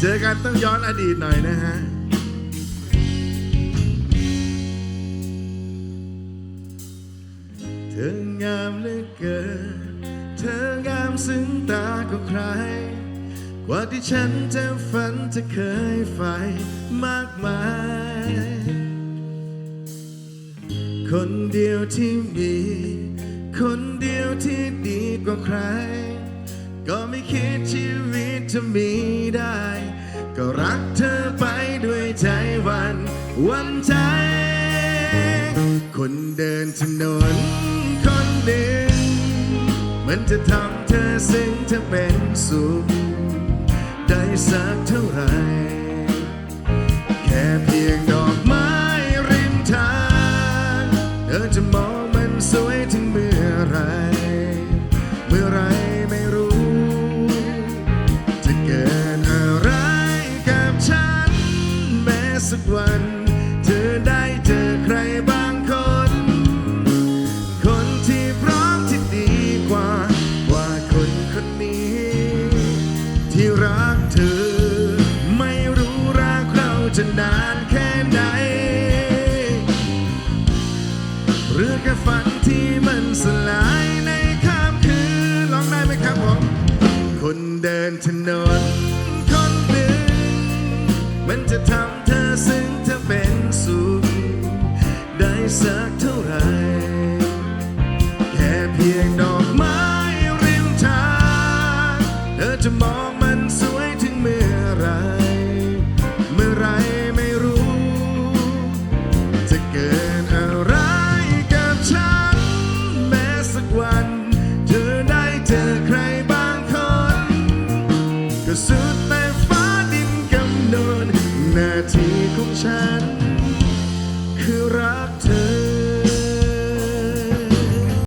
เจอกันต้องย้อนอดีตหน่อยนะฮะเธองามเหลือเกิน เธองามซึ้งตาของใคร กว่าที่ฉันจะฝันจะเคยใฝ่มากมาย คนเดียวที่มี คนเดียวที่ดีกว่าใคร ก็ไม่คิดชีวิตจะมีได้ ก็รักเธอไปด้วยใจวันวันใจ คนเดินถนนคนหนึ่งมันจะทำเธอซึ้งเธอเป็นสุขได้สักเท่าไหร่แค่เพียงดอกไม้ริมทางเธอจะมองมันสวยถึงเมื่อไรเมื่อไร สักวัน เธอได้เจอใครบางคนคนที่พร้อมที่ดีกว่ากว่าคนคนนี้ที่รักเธอไม่รู้รักเราจะนานแค่ไหนหรือแค่ฝันที่มันสลายในค่ำคืนร้องได้ไหมครับผมคนเดินถนนคนหนึ่งมันจะทำ สักเท่าไหร่แค่เพียงดอกไม้ริมทางเธอจะมองมันสวยถึงเมื่อไรเมื่อไรไม่รู้ จะเกิดอะไรกับฉัน แม้สักวัน เธอได้เจอใครบางคนก็สุดแต่ฟ้าดินกำหนดหน้าที่ของฉัน